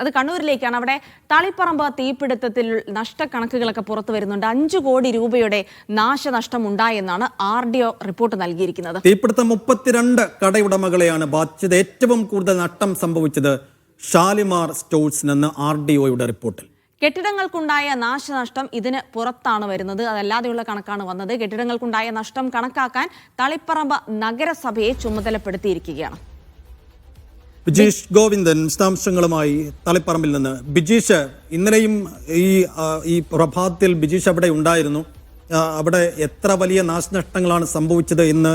അത് കണ്ണൂരിലേക്കാണ്. അവിടെ തളിപ്പറമ്പ് തീപിടുത്തത്തിൽ നഷ്ടക്കണക്കുകളൊക്കെ പുറത്തു വരുന്നുണ്ട്. അഞ്ചു കോടി രൂപയുടെ നാശനഷ്ടം ഉണ്ടായെന്നാണ് ആർ ഡി ഒ റിപ്പോർട്ട് നൽകിയിരിക്കുന്നത്. തീപിടുത്തം മുപ്പത്തിരണ്ട് കടയുടമകളെയാണ് ബാധിച്ചത്. ഏറ്റവും കൂടുതൽ നഷ്ടം സംഭവിച്ചത് ഷാലിമാർ സ്റ്റോഴ്സിനെന്ന് ആർ ഡി ഒയുടെ റിപ്പോർട്ടിൽ. കെട്ടിടങ്ങൾക്കുണ്ടായ നാശനഷ്ടം ഇതിന് പുറത്താണ് വരുന്നത്. അതല്ലാതെയുള്ള കണക്കാണ് വന്നത്. കെട്ടിടങ്ങൾക്കുണ്ടായ നഷ്ടം കണക്കാക്കാൻ തളിപ്പറമ്പ് നഗരസഭയെ ചുമതലപ്പെടുത്തിയിരിക്കുകയാണ്. ബിജീഷ് ഗോവിന്ദൻ വിശദാംശങ്ങളുമായി തളിപ്പറമ്പിൽ നിന്ന്. ബിജീഷ് ഇന്നലെയും ഈ ഈ പ്രഭാതത്തിൽ ബിജീഷ് അവിടെ ഉണ്ടായിരുന്നു. അവിടെ എത്ര വലിയ നാശനഷ്ടങ്ങളാണ് സംഭവിച്ചത് എന്ന്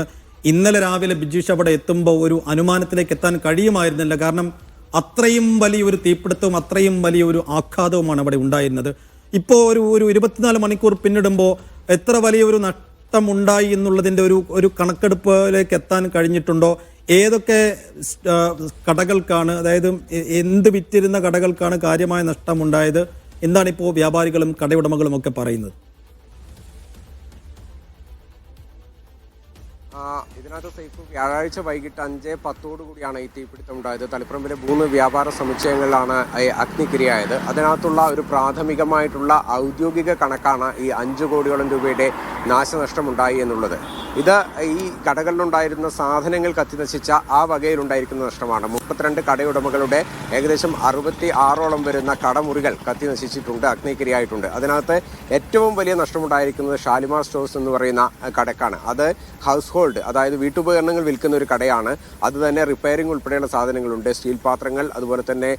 ഇന്നലെ രാവിലെ ബിജീഷ് അവിടെ എത്തുമ്പോൾ ഒരു അനുമാനത്തിലേക്ക് എത്താൻ കഴിയുമായിരുന്നില്ല. കാരണം അത്രയും വലിയൊരു തീപിടുത്തവും അത്രയും വലിയൊരു ആഘാതവുമാണ് അവിടെ ഉണ്ടായിരുന്നത്. ഇപ്പോൾ ഒരു ഒരു ഇരുപത്തിനാല് മണിക്കൂർ പിന്നിടുമ്പോൾ എത്ര വലിയൊരു നഷ്ടമുണ്ടായി എന്നുള്ളതിന്റെ ഒരു ഒരു കണക്കെടുപ്പിലേക്ക് എത്താൻ കഴിഞ്ഞിട്ടുണ്ടോ? ഏതൊക്കെ കടകൾക്കാണ് അതായത് എന്ത് വിറ്റിരുന്ന കടകൾക്കാണ് കാര്യമായ നഷ്ടമുണ്ടായത് എന്താണ് ഇപ്പോൾ വ്യാപാരികളും കടയുടമകളും ഒക്കെ പറയുന്നത്? ഇതിനകത്ത് സൈഫ് വ്യാഴാഴ്ച വൈകിട്ട് അഞ്ച് പത്തോടു കൂടിയാണ് ഈ തീപിടുത്തം ഉണ്ടായത്. തളിപ്പറമ്പിലെ മൂന്ന് വ്യാപാര സമുച്ചയങ്ങളിലാണ് അഗ്നിക്കിരയായത് അതിനകത്തുള്ള ഒരു പ്രാഥമികമായിട്ടുള്ള ഔദ്യോഗിക കണക്കാണ് ഈ അഞ്ച് കോടിയോളം രൂപയുടെ നാശനഷ്ടമുണ്ടായി എന്നുള്ളത്. ഇത് ഈ കടകളിലുണ്ടായിരുന്ന സാധനങ്ങൾ കത്തിനശിച്ച ആ വകയിലുണ്ടായിരിക്കുന്ന നഷ്ടമാണ്. മുപ്പത്തിരണ്ട് കടയുടമകളുടെ ഏകദേശം അറുപത്തി ആറോളം വരുന്ന കടമുറികൾ കത്തിനശിച്ചിട്ടുണ്ട് അഗ്നിക്കിരയായിട്ടുണ്ട് അതിനകത്ത് ഏറ്റവും വലിയ നഷ്ടമുണ്ടായിരിക്കുന്നത് ഷാലിമാർ സ്റ്റോഴ്സ് എന്ന് പറയുന്ന കടക്കാണ്. അത് ഹൗസ് ഹോൾഡ് അതായത് വീട്ടുപകരണങ്ങൾ വിൽക്കുന്ന ഒരു കടയാണ്. അത് തന്നെ റിപ്പയറിംഗ് ഉൾപ്പെടെയുള്ള സാധനങ്ങളുണ്ട്. സ്റ്റീൽ പാത്രങ്ങൾ അതുപോലെ തന്നെ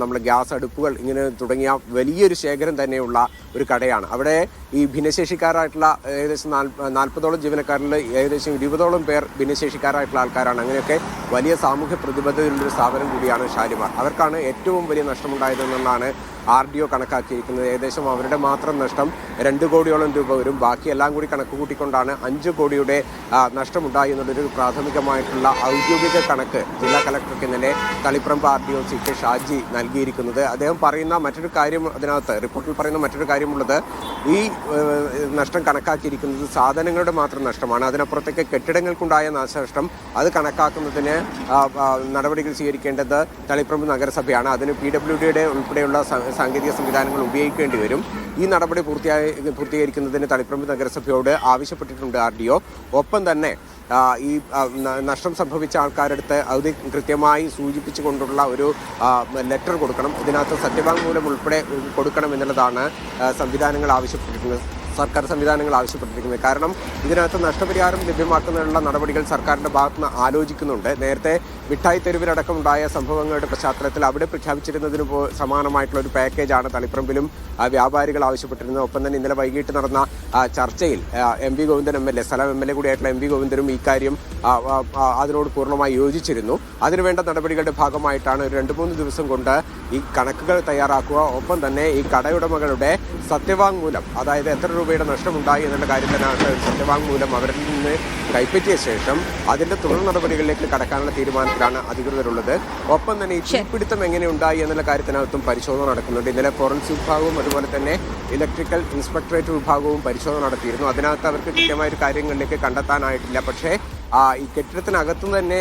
നമ്മുടെ ഗ്യാസ് അടുപ്പുകൾ ഇങ്ങനെ തുടങ്ങിയ വലിയൊരു ശേഖരം തന്നെയുള്ള ഒരു കടയാണ്. അവിടെ ഈ ഭിന്നശേഷിക്കാരായിട്ടുള്ള ഏകദേശം നാൽപ്പതോളം ജീവനക്കാരിൽ ഏകദേശം ഇരുപതോളം പേർ ഭിന്നശേഷിക്കാരായിട്ടുള്ള ആൾക്കാരാണ്. അങ്ങനെയൊക്കെ വലിയ സാമൂഹ്യ പ്രതിബദ്ധതയുള്ളൊരു സ്ഥാപനം കൂടിയാണ് ഷാലിമാർ അവർക്കാണ് ഏറ്റവും വലിയ നഷ്ടമുണ്ടായതെന്നാണ് ആർ ഡി ഒ കണക്കാക്കിയിരിക്കുന്നത്. ഏകദേശം അവരുടെ മാത്രം നഷ്ടം രണ്ട് കോടിയോളം രൂപ വരും. ബാക്കി എല്ലാം കൂടി കണക്ക് കൂട്ടിക്കൊണ്ടാണ് അഞ്ച് കോടിയുടെ നഷ്ടമുണ്ടായി എന്നുള്ളൊരു പ്രാഥമികമായിട്ടുള്ള ഔദ്യോഗിക കണക്ക് ജില്ലാ കലക്ടർക്ക് ഇന്നലെ Taliparamba R D O C K Shaji നൽകിയിരിക്കുന്നത്. അദ്ദേഹം പറയുന്ന മറ്റൊരു കാര്യം അതിനകത്ത് റിപ്പോർട്ടിൽ പറയുന്ന മറ്റൊരു കാര്യമുള്ളത് ഈ നഷ്ടം കണക്കാക്കിയിരിക്കുന്നത് സാധനങ്ങളുടെ മാത്രം നഷ്ടമാണ്. അതിനപ്പുറത്തേക്ക് കെട്ടിടങ്ങൾക്കുണ്ടായ നാശനഷ്ടം അത് കണക്കാക്കുന്നതിന് നടപടികൾ സ്വീകരിക്കേണ്ടത് തളിപ്പറമ്പ് നഗരസഭയാണ്. അതിന് പി ഡബ്ല്യു ഡിയുടെ ഉൾപ്പെടെയുള്ള സാങ്കേതിക സംവിധാനങ്ങൾ ഉപയോഗിക്കേണ്ടി വരും. ഈ നടപടി പൂർത്തിയായി പൂർത്തീകരിക്കുന്നതിന് തളിപ്പറമ്പ് നഗരസഭയോട് ആവശ്യപ്പെട്ടിട്ടുണ്ട് ആർ ഡി ഒ. ഒപ്പം തന്നെ ഈ നഷ്ടം സംഭവിച്ച ആൾക്കാരടുത്ത് അത് കൃത്യമായി സൂചിപ്പിച്ചുകൊണ്ടുള്ള ഒരു ലെറ്റർ കൊടുക്കണം. ഇതിനകത്ത് സത്യവാങ്മൂലം ഉൾപ്പെടെ കൊടുക്കണം എന്നുള്ളതാണ് സംവിധാനങ്ങൾ ആവശ്യപ്പെട്ടിരിക്കുന്നത് സർക്കാർ സംവിധാനങ്ങൾ ആവശ്യപ്പെട്ടിരിക്കുന്നത്. കാരണം ഇതിനകത്ത് നഷ്ടപരിഹാരം ലഭ്യമാക്കുന്നതിനുള്ള നടപടികൾ സർക്കാരിന്റെ ഭാഗത്തുനിന്ന് ആലോചിക്കുന്നുണ്ട്. നേരത്തെ മിഠായി തെരുവിലടക്കം ഉണ്ടായ സംഭവങ്ങളുടെ പശ്ചാത്തലത്തിൽ അവിടെ പ്രഖ്യാപിച്ചിരുന്നതിന് സമാനമായിട്ടുള്ള ഒരു പാക്കേജാണ് തളിപ്പറമ്പിലും വ്യാപാരികൾ ആവശ്യപ്പെട്ടിരുന്നത്. ഒപ്പം തന്നെ ഇന്നലെ വൈകിട്ട് നടന്ന ചർച്ചയിൽ M V Govindan M L A സ്ഥലം എം എൽ എ കൂടിയായിട്ടുള്ള എം വി ഗോവിന്ദനും ഇക്കാര്യം അതിനോട് പൂർണമായി യോജിച്ചിരുന്നു. അതിനുവേണ്ട നടപടികളുടെ ഭാഗമായിട്ടാണ് രണ്ട് മൂന്ന് ദിവസം കൊണ്ട് ഈ കണക്കുകൾ തയ്യാറാക്കുക. ഒപ്പം തന്നെ ഈ കടയുടമകളുടെ സത്യവാങ്മൂലം അതായത് എത്ര രൂപയുടെ നഷ്ടമുണ്ടായി എന്നുള്ള കാര്യം ഒരു സത്യവാങ്മൂലം അവരിൽ നിന്ന് കൈപ്പറ്റിയ ശേഷം അതിന്റെ തുടർ നടപടികളിലേക്ക് കടക്കാനുള്ള തീരുമാനത്തിലാണ് അധികൃതരുള്ളത്. ഒപ്പം തന്നെ ഈ തീപിടുത്തം എങ്ങനെ ഉണ്ടായി എന്നുള്ള കാര്യത്തിനകത്തും പരിശോധന നടക്കുന്നുണ്ട്. ഇന്നലെ ഫോറൻസിക് വിഭാഗവും അതുപോലെ തന്നെ ഇലക്ട്രിക്കൽ ഇൻസ്പെക്ടറേറ്റ് വിഭാഗവും പരിശോധന നടത്തിയിരുന്നു. അതിനകത്ത് അവർക്ക് കൃത്യമായ ഒരു കാര്യങ്ങളിലേക്ക് കണ്ടെത്താനായിട്ടില്ല. പക്ഷേ ആ, ഈ കെട്ടിടത്തിനകത്ത് തന്നെ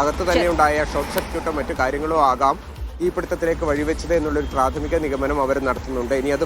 അകത്ത് തന്നെ ഉണ്ടായ ഷോർട്ട് സർക്യൂട്ടോ മറ്റു കാര്യങ്ങളോ ആകാം ഈ പിടുത്തത്തിലേക്ക് വഴിവെച്ചത് എന്നുള്ളൊരു പ്രാഥമിക നിഗമനം അവർ നടത്തുന്നുണ്ട്. ഇനി അത്